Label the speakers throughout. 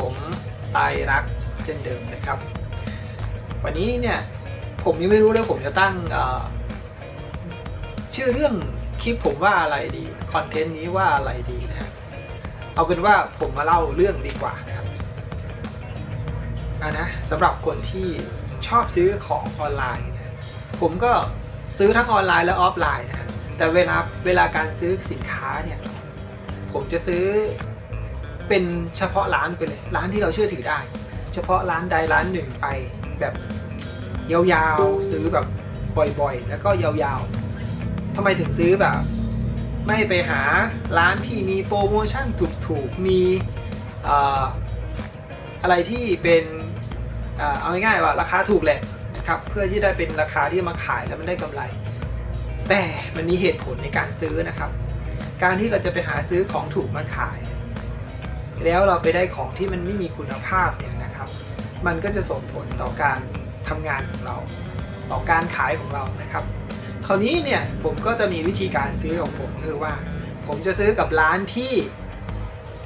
Speaker 1: ผมตายรักเช่นเดิมนะครับ วันนี้เนี่ยผมยังไม่รู้เลยผมจะตั้งชื่อเรื่องคลิปผมว่าอะไรดีคอนเทนต์นี้ว่าอะไรดีนะเอาเป็นว่าผมมาเล่าเรื่องดีกว่านะครับะนะสำหรับคนที่ชอบซื้อของออนไลน์นะผมก็ซื้อทั้งออนไลน์และออฟไลน์นะแต่เวลาเวลาการซื้อสินค้าเนี่ยผมจะซื้อ เป็นเฉพาะร้านไปเลยร้านที่เราเชื่อถือได้ เฉพาะร้านใดร้านหนึ่งไปแบบยาวๆซื้อแบบบ่อยๆ แล้วก็ยาวๆทำไมถึงซื้อแบบ ไม่ไปหาร้านที่มีโปรโมชั่นถูกๆ มีอะไรที่เป็นเอ่อเอาง่ายๆว่าราคาถูกแหละนะครับเพื่อที่ได้เป็นราคาที่มาขายแล้วมันได้กำไร แต่มันมีเหตุผลในการซื้อนะครับ การที่เราจะไปหาซื้อของถูกมาขาย แล้วเราไปได้ของที่มันไม่มีคุณภาพเนี่ยนะครับ มันก็จะส่งผลต่อการทำงานของเรา ต่อการขายของเรานะครับ คราวนี้เนี่ยผมก็จะมีวิธีการซื้อของผมคือว่า ผมจะซื้อกับร้านที่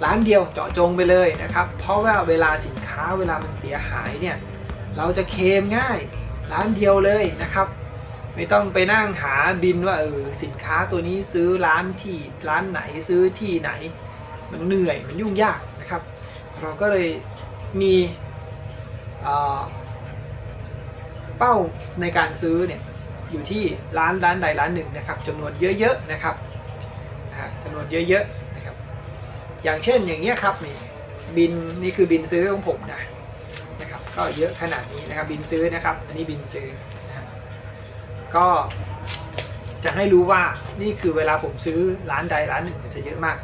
Speaker 1: ร้านเดียวเจาะจงไปเลยนะครับ เพราะว่าเวลาสินค้าเวลามันเสียหายเนี่ยเราจะเคมง่ายร้านเดียวเลยนะครับ ไม่ต้องไปนั่งหาบินว่าเออสินค้าตัวนี้ซื้อร้านที่ร้านไหนซื้อที่ไหน มันเหนื่อยมันยุ่งยากนะครับ เราก็เลยมีเป้าในการซื้อเนี่ยอยู่ที่ร้านร้านใดร้านหนึ่งนะครับจำนวนเยอะๆนะครับจำนวนเยอะๆนะครับอย่างเช่นอย่างเงี้ยครับนี่บินนี่คือบินซื้อของผมนะนะครับก็เยอะขนาดนี้นะครับบินซื้อนะครับอันนี้บินซื้อนะก็จะให้รู้ว่านี่คือเวลาผมซื้อร้านใดร้านหนึ่งมันจะเยอะมาก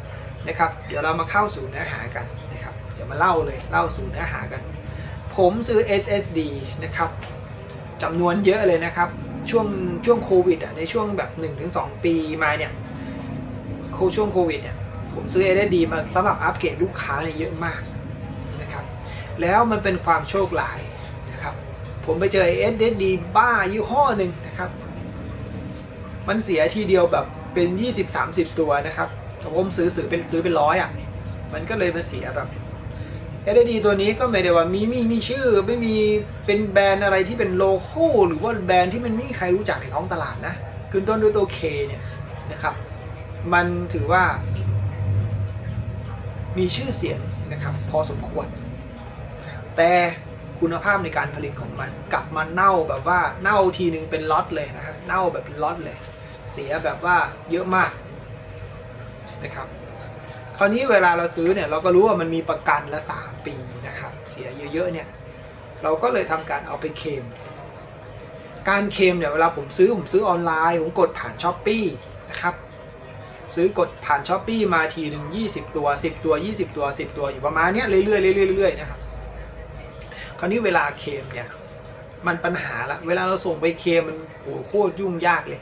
Speaker 1: นะครับ เดี๋ยวเรามาเข้าสู่เนื้อหากันนะครับ เดี๋ยวมาเล่าเลยเล่าสู่เนื้อหากัน ผมซื้อ SSD นะครับจำนวนเยอะเลยนะครับ ช่วงช่วงโควิดอะในช่วงแบบ 1-2 ปีมาเนี่ยโคช่วงโควิดเนี่ยผมซื้อ SSD มาสำหรับอัปเกรดลูกค้าเนี่ยเยอะมากนะครับ แล้วมันเป็นความโชคร้ายนะครับ ผมไปเจอ SSD บ้ายี่ห้อหนึ่งนะครับ มันเสียทีเดียวแบบเป็น 20-30 ตัวนะครับ ผมซื้อซื้อเป็นซื้อเป็นร้อยอะ มันก็เลยมาเสียแบบ SSD ตัวนี้ก็ไม่ได้ว่ามีมีมีชื่อไม่มีเป็นแบรนด์อะไรที่เป็นโลโก้หรือว่าแบรนด์ที่มันไม่มีใครรู้จักในท้องตลาดนะคือต้นด้วยตัว K เนี่ยนะครับ มันถือว่า มีชื่อเสียงนะครับ พอสมควร แต่คุณภาพในการผลิตของมัน กลับมาเน่าแบบว่าเน่าทีนึงเป็นล็อตเลยนะครับเน่าแบบเป็นล็อตเลย เสียแบบว่าเยอะมาก นะครับ คราวนี้เวลาเราซื้อเนี่ยเราก็รู้ว่ามันมีประกันละ 3 ปีนะครับ เสียเยอะๆเนี่ยเราก็เลยทำการเอาไปเคลมการเคลมเนี่ยเวลาผมซื้อผมซื้อออนไลน์ผมกดผ่านช้อปปีนะครับซื้อกดผ่านช้อปปีมาทีหนึ่ง20 ตัว 10 ตัว 20 ตัว 10 ตัวอยู่ประมาณเนี้ยเรื่อยๆเรื่อยๆเรื่อยๆนะครับคราวนี้เวลาเคลมเนี่ยมันปัญหาละเวลาเราส่งไปเคลมมันโหโคตรยุ่งยากเลย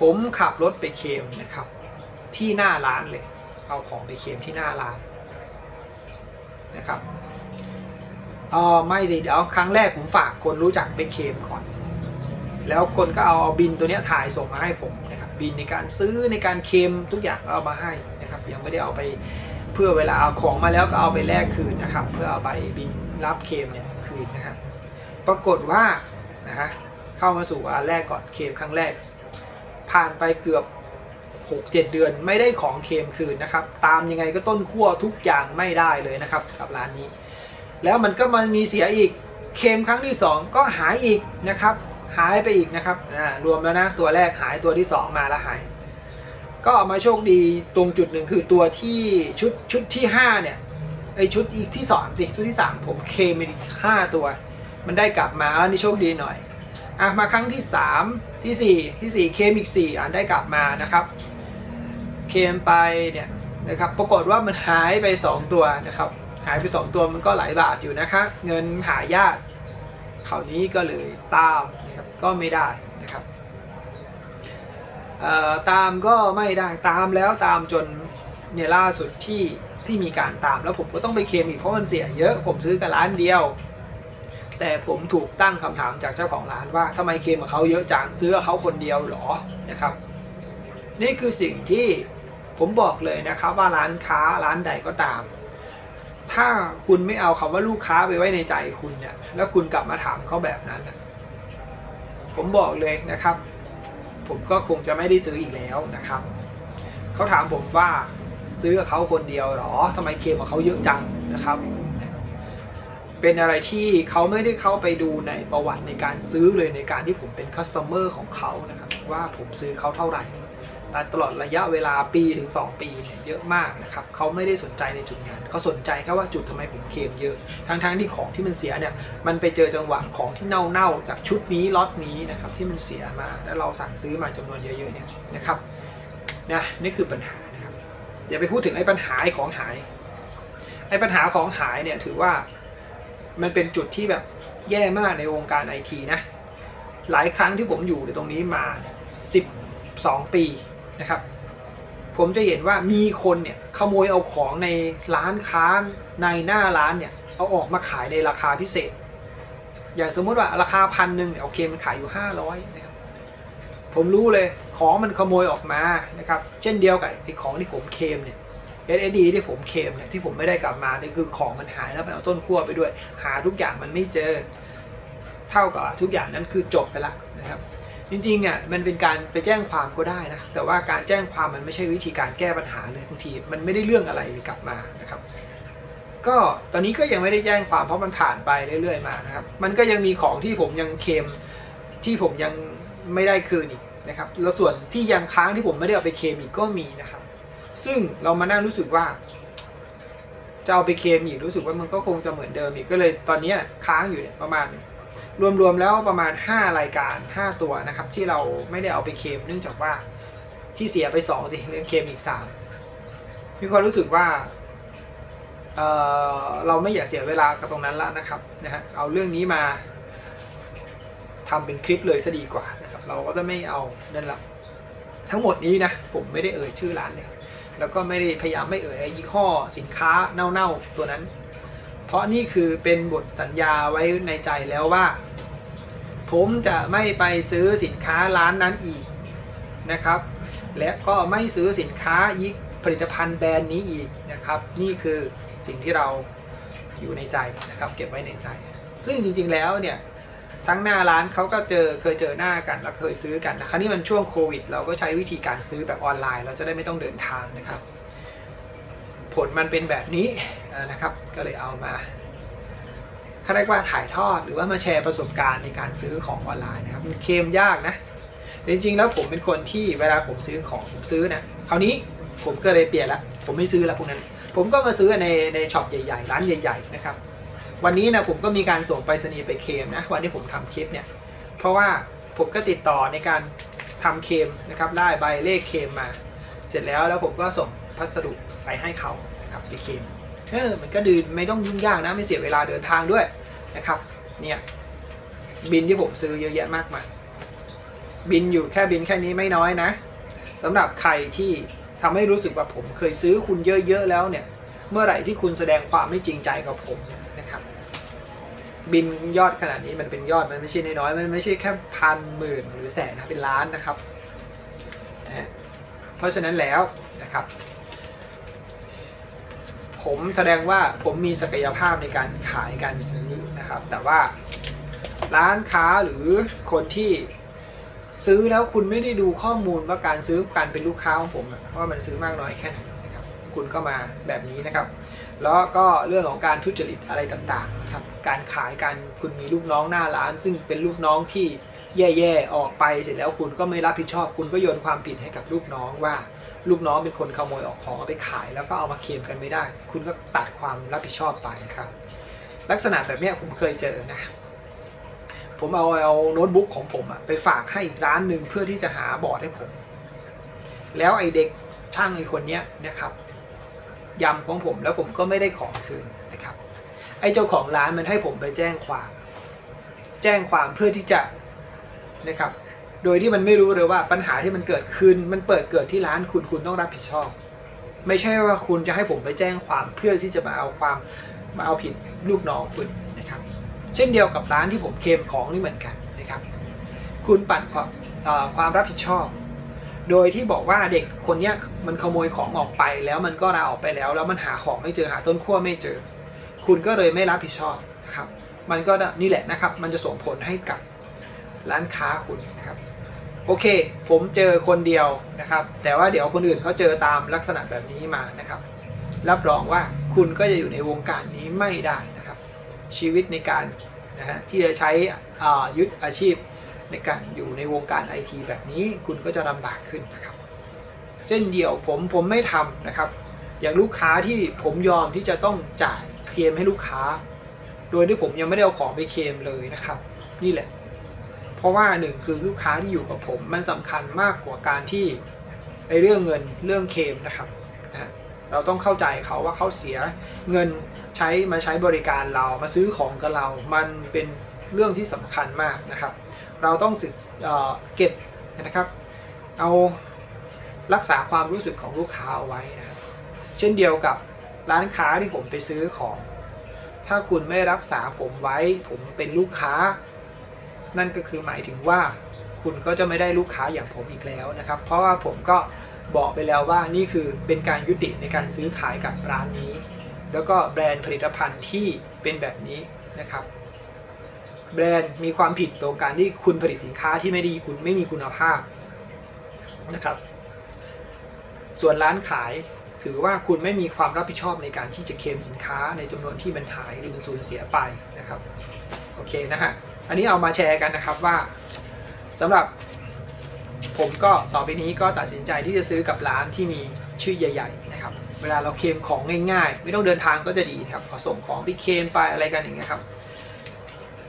Speaker 1: ผมขับรถไปเคลมนะครับ ที่หน้าร้านเลย เอาของไปเคลมที่หน้าร้านนะครับเออไม่สิเดี๋ยวครั้งแรกผมฝากคนรู้จักไปเคลมก่อน แล้วคนก็เอาเอาบินตัวนี้ถ่ายส่งมาให้ผมนะครับบินในการซื้อในการเคลมทุกอย่างก็เอามาให้นะครับ ยังไม่ได้เอาไปเพื่อเวลาเอาของมาแล้วก็เอาไปแลกคืนนะครับ เพื่อเอาใบบินรับเคลมเนี่ยคืนนะครับปรากฏว่านะฮะเข้ามาสู่อันแรกก่อนเคลมครั้งแรก ผ่านไปเกือบ 6-7 เดือนไม่ได้ของเคมคืนนะครับ ตามยังไงก็ต้นขั้วทุกอย่างไม่ได้เลยนะครับกับร้านนี้ แล้วมันก็มันมีเสียอีกเคมครั้งที่ 2 ก็หายอีกนะครับหายไปอีกนะครับรวมแล้วนะตัวแรกหายตัวที่ 2 มาแล้วหาย ก็มาโชคดีตรงจุดหนึ่งคือตัวที่ชุดชุดที่ 5 เนี่ยไอชุดอีกที่สองสิชุดที่ 3 ผมเคมไปอีก5ตัว มันได้กลับมาอันนี้โชคดีหน่อยอะมาครั้งที่ 3 ที่ 4 ที่4เคมอีก 4อะได้กลับมานะครับ เคมไปเนี่ยนะครับปรากฏว่ามันหายไป 2 ตัวนะครับ หายไป 2 ตัวมันก็หลายบาทอยู่นะคะเงินหายากคราวนี้ก็เลยตามนะครับก็ไม่ได้นะครับตามก็ไม่ได้ตามแล้วตามจนเนี่ยล่าสุดที่ที่มีการตามแล้วผมก็ต้องไปเคลมอีกเพราะมันเสียเยอะผมซื้อกับร้านเดียว แต่ผมถูกตั้งคำถามจากเจ้าของร้านว่าทำไมเคลมกับเขาเยอะจังซื้อกับเขาคนเดียวเหรอนะครับ นี่คือสิ่งที่ ผมบอกเลยนะครับว่าร้านค้าร้านใดก็ตาม ถ้าคุณไม่เอาคำว่าลูกค้าไปไว้ในใจคุณเนี่ย แล้วคุณกลับมาถามเขาแบบนั้น ผมบอกเลยนะครับ ผมก็คงจะไม่ได้ซื้ออีกแล้วนะครับ เขาถามผมว่าซื้อกับเขาคนเดียวหรอทำไมเคมกับเขาเยอะจังนะครับ เป็นอะไรที่เขาไม่ได้เข้าไปดูในประวัติในการซื้อเลยในการที่ผมเป็นคัสเตอร์ของเขานะครับ ว่าผมซื้อเขาเท่าไหร่ ต่ตลอดระยะเวลาปีถึง 2 ปีเนี่ยเยอะมากนะครับเขาไม่ได้สนใจในจุดนั้นเขาสนใจแค่ว่าจุดทำไมผมเคมเยอะทั้งๆที่ของที่มันเสียเนี่ยมันไปเจอจังหวะของที่เน่าๆจากชุดนี้ล็อตนี้นะครับที่มันเสียมาแล้วเราสั่งซื้อมาจำนวนเยอะๆเนี่ยนะครับนะนี่คือปัญหานะครับอย่าไปพูดถึงไอ้ปัญหาของหายไอ้ปัญหาของหายเนี่ยถือว่ามันเป็นจุดที่แบบแย่มากในวงการไอทีนะหลายครั้งที่ผมอยู่ในตรงนี้มา 12 ปี นะครับ ผมจะเห็นว่ามีคนเนี่ยขโมยเอาของในร้านค้าในหน้าร้านเนี่ยเอาออกมาขายในราคาพิเศษ อย่างสมมุติว่าราคาพันหนึ่งเนี่ยโอเคมันขายอยู่ 500นะครับผมรู้เลยของมันขโมยออกมานะครับ เช่นเดียวกับไอ้ของที่ผมเคมเนี่ย SSD ที่ผมเคมเนี่ยที่ผมไม่ได้กลับมาเนี่ยคือของมันหายแล้วมันเอาต้นขั้วไปด้วย หาทุกอย่างมันไม่เจอ เท่ากับทุกอย่างนั้นคือจบไปละนะครับ จริงๆอะมันเป็นการไปแจ้งความก็ได้นะ แต่ว่าการแจ้งความมันไม่ใช่วิธีการแก้ปัญหาเลยบางทีมันไม่ได้เรื่องอะไรกลับมานะครับ ก็ตอนนี้ก็ยังไม่ได้แจ้งความเพราะมันผ่านไปเรื่อยๆมานะครับ มันก็ยังมีของที่ผมยังเคลมที่ผมยังไม่ได้คืนอีกนะครับ แล้วส่วนที่ยังค้างที่ผมไม่ได้เอาไปเคลมอีกก็มีนะครับ ซึ่งเรามานั่งรู้สึกว่าจะเอาไปเคลมอีกรู้สึกว่ามันก็คงจะเหมือนเดิมอีกก็เลยตอนนี้ค้างอยู่ประมาณ รวมๆแล้วประมาณ 5 รายการ 5 ตัวนะครับ ที่เราไม่ได้เอาไปเคมเนื่องจากว่าที่เสียไป2สิเรื่องเคมอีก 3 มีความรู้สึกว่าเเราไม่อยากเสียเวลากับตรงนั้นแล้วนะครับนะฮะเอาเรื่องนี้มาทำเป็นคลิปเลยซะดีกว่านะครับ เราก็จะไม่เอานั่นละทั้งหมดนี้นะผมไม่ได้เอ่ยชื่อร้านเลยแล้วก็ไม่ได้พยายามไม่เอ่ยยี่ห้อสินค้าเน่าๆตัวนั้น เพราะนี่คือเป็นบทสัญญาไว้ในใจแล้วว่า ผมจะไม่ไปซื้อสินค้าร้านนั้นอีกนะครับ และก็ไม่ซื้อสินค้ายิกผลิตภัณฑ์แบรนด์นี้อีกนะครับ นี่คือสิ่งที่เราอยู่ในใจนะครับ เก็บไว้ในใจ ซึ่งจริงๆแล้วเนี่ยทั้งหน้าร้านเขาก็เจอเคยเจอหน้ากันแล้วเคยซื้อกันนะคราวนี้มันช่วงโควิด เราก็ใช้วิธีการซื้อแบบออนไลน์ เราจะได้ไม่ต้องเดินทางนะครับ ผลมันเป็นแบบนี้นะครับก็เลยเอามาเขาเรียกว่าถ่ายทอดหรือว่ามาแชร์ประสบการณ์ในการซื้อของออนไลน์นะครับมันเคมยากนะจริงๆแล้วผมเป็นคนที่เวลาผมซื้อของผมซื้อเนี่ยคราวนี้ผมก็เลยเปลี่ยนละผมไม่ซื้อละพวกนั้น ผมก็มาซื้อในในช็อปใหญ่ๆ ร้านใหญ่ ๆ นะครับ วันนี้นะผมก็มีการส่งไปรษณีย์ไปเคมนะวันที่ผมทำคลิปเนี่ยเพราะว่าผมก็ติดต่อในการทำเคมนะครับได้ใบเลขเคมมา เสร็จแล้วแล้วผมก็ส่งพัสดุ ไปให้เขานะครับไปเคมเออมันก็ดืนไม่ต้องยุ่งยากนะไม่เสียเวลาเดินทางด้วยนะครับเนี่ยบินที่ผมซื้อเยอะแยะมากมายบินอยู่แค่บินแค่นี้ไม่น้อยนะสำหรับใครที่ทำให้รู้สึกว่าผมเคยซื้อคุณเยอะๆแล้วเนี่ย เมื่อไหร่ที่คุณแสดงความไม่จริงใจกับผมนะครับ บินยอดขนาดนี้มันเป็นยอดมันไม่ใช่น้อยๆมันไม่ใช่แค่พันหมื่นหรือแสนนะเป็นล้านนะครับนะเพราะฉะนั้นแล้วนะครับ ผมแสดงว่าผมมีศักยภาพในการขายการซื้อนะครับ แต่ว่าร้านค้าหรือคนที่ซื้อแล้วคุณไม่ได้ดูข้อมูลว่าการซื้อการเป็นลูกค้าของผมว่ามันซื้อมากน้อยแค่ไหนนะครับคุณก็มาแบบนี้นะครับ แล้วก็เรื่องของการทุจริตอะไรต่างๆนะครับการขายการคุณมีลูกน้องหน้าร้าน ซึ่งเป็นลูกน้องที่แย่ๆออกไปเสร็จแล้วคุณก็ไม่รับผิดชอบ คุณก็โยนความผิดให้กับลูกน้องว่า ลูกน้องเป็นคนขโมยออกของเอาไปขาย แล้วก็เอามาเคลมกันไม่ได้ คุณก็ตัดความรับผิดชอบไปครับ ลักษณะแบบนี้ผมเคยเจอนะ ผมเอาเอาโน้ตบุ๊กของผมอะไปฝากให้อีกร้านหนึ่งเพื่อที่จะหาบอร์ดให้ผม แล้วไอเด็กช่างไอคนเนี้ยนะครับยำของผมแล้วผมก็ไม่ได้ของคืนนะครับ ไอ้เจ้าของร้านมันให้ผมไปแจ้งความ แจ้งความเพื่อที่จะนะครับ โดยที่มันไม่รู้เลยว่าปัญหาที่มันเกิดขึ้นมันเปิดเกิดที่ร้านคุณคุณต้องรับผิดชอบ ไม่ใช่ว่าคุณจะให้ผมไปแจ้งความเพื่อที่จะมาเอาความมาเอาผิดลูกน้องคุณนะครับ เช่นเดียวกับร้านที่ผมเคมของนี่เหมือนกันนะครับ คุณปั่นความความรับผิดชอบ โดยที่บอกว่าเด็กคนนี้มันขโมยของออกไปแล้วมันก็ลาออกไปแล้ว แล้วมันหาของไม่เจอหาต้นขั้วไม่เจอ คุณก็เลยไม่รับผิดชอบนะครับ มันก็นี่แหละนะครับ มันจะส่งผลให้กับร้านค้าคุณนะครับ โอเค ผมเจอคนเดียวนะครับ แต่ว่าเดี๋ยวคนอื่นเขาเจอตามลักษณะแบบนี้มานะครับ รับรองว่าคุณก็จะอยู่ในวงการนี้ไม่ได้นะครับ ชีวิตในการนะฮะที่จะใช้ยึดอาชีพในการอยู่ในวงการไอทีแบบนี้คุณก็จะลำบากขึ้นนะครับ เส้นเดียวผมผมไม่ทำนะครับ อย่างลูกค้าที่ผมยอมที่จะต้องจ่ายเคลมให้ลูกค้า โดยที่ผมยังไม่ได้เอาของไปเคลมเลยนะครับ นี่แหละ เพราะว่าหนึ่งคือลูกค้าที่อยู่กับผม มันสำคัญมากกว่าการที่ไอเรื่องเงินเรื่องเคมนะครับนะเราต้องเข้าใจเขาว่าเขาเสียเงินใช้มาใช้บริการเรามาซื้อของกับเรา มันเป็นเรื่องที่สำคัญมากนะครับ เราต้องเอเก็บนะครับ เอารักษาความรู้สึกของลูกค้าเอาไว้นะเช่นเดียวกับร้านค้าที่ผมไปซื้อของ ถ้าคุณไม่รักษาผมไว้ ผมเป็นลูกค้า นั่นก็คือหมายถึงว่าคุณก็จะไม่ได้ลูกค้าอย่างผมอีกแล้วนะครับ เพราะว่าผมก็บอกไปแล้วว่านี่คือเป็นการยุติในการซื้อขายกับร้านนี้ แล้วก็แบรนด์ผลิตภัณฑ์ที่เป็นแบบนี้นะครับ แบรนด์มีความผิดตรงการที่คุณผลิตสินค้าที่ไม่ดีคุณไม่มีคุณภาพนะครับ ส่วนร้านขายถือว่าคุณไม่มีความรับผิดชอบในการที่จะเคลมสินค้าในจำนวนที่มันหายหรือมันสูญเสียไปนะครับ โอเคนะฮะ อันนี้เอามาแชร์กันนะครับว่าสำหรับ ผมก็ต่อไปนี้ก็ตัดสินใจที่จะซื้อกับร้านที่มีชื่อใหญ่ ๆ นะครับ เวลาเราเคลมของง่ายๆ ไม่ต้องเดินทางก็จะดีครับพอส่งของไปเคลมไปอะไรกันอย่างเงี้ยครับ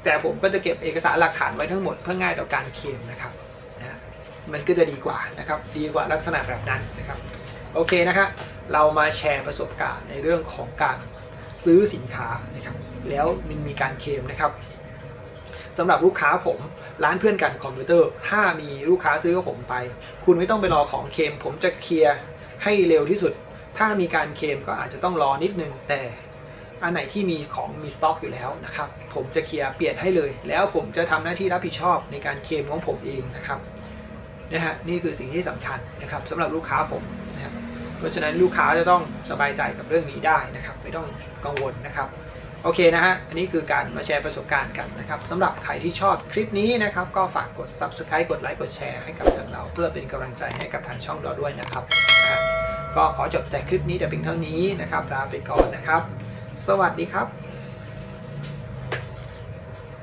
Speaker 1: แต่ผมก็จะเก็บเอกสารหลักฐานไว้ทั้งหมดเพื่อง่ายต่อการเคลมนะครับนะฮะมันก็จะดีกว่านะครับ ดีกว่าลักษณะแบบนั้นนะครับ โอเคนะฮะเรามาแชร์ประสบการณ์ในเรื่องของการซื้อสินค้านะครับ แล้วมันมีการเคลมนะครับ สำหรับลูกค้าผมร้านเพื่อนกันคอมพิวเตอร์ ถ้ามีลูกค้าซื้อกับผมไป คุณไม่ต้องไปรอของเคลมผมจะเคลียร์ให้เร็วที่สุด ถ้ามีการเคลมก็อาจจะต้องรอนิดนึงแต่อันไหนที่มีของมีสต็อกอยู่แล้วนะครับ ผมจะเคลียร์เปลี่ยนให้เลย แล้วผมจะทำหน้าที่รับผิดชอบในการเคลมของผมเองนะครับนะฮะนี่คือสิ่งที่สำคัญนะครับสำหรับลูกค้าผมนะครับเพราะฉะนั้นลูกค้าจะต้องสบายใจกับเรื่องนี้ได้นะครับ ไม่ต้องกังวลนะครับ โอเคนะฮะ อันนี้คือการมาแชร์ประสบการณ์กันนะครับสำหรับใครที่ชอบคลิปนี้นะครับ ก็ฝากกด subscribe กดไลค์กดแชร์ให้กับทางเรา เพื่อเป็นกำลังใจให้กับทางช่องเราด้วยนะครับนะก็ขอจบแต่คลิปนี้แต่เพียงเท่านี้นะครับลาไปก่อนนะครับ สวัสดีครับ